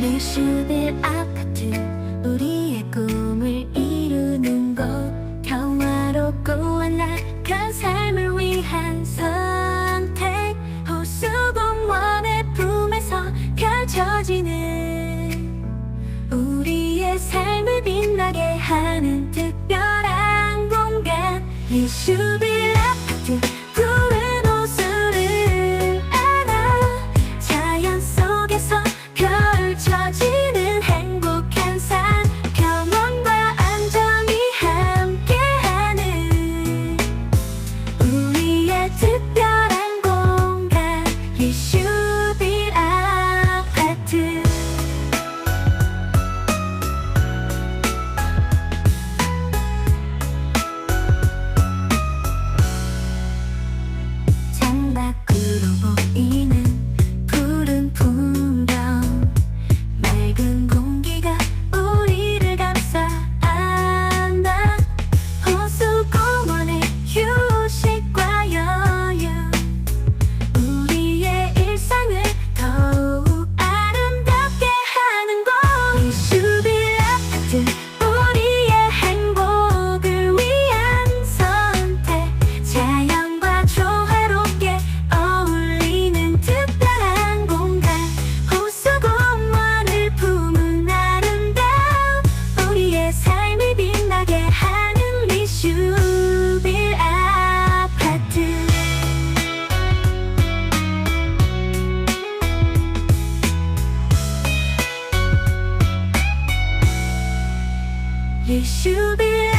리슈빌 아파트 우리의 꿈을 이루는 곳 평화롭고 안락한 삶을 위한 선택. 호수공원의 품에서 펼쳐지는 우리의 삶을 빛나게 하는 특별한 공간. 리슈빌 wish you be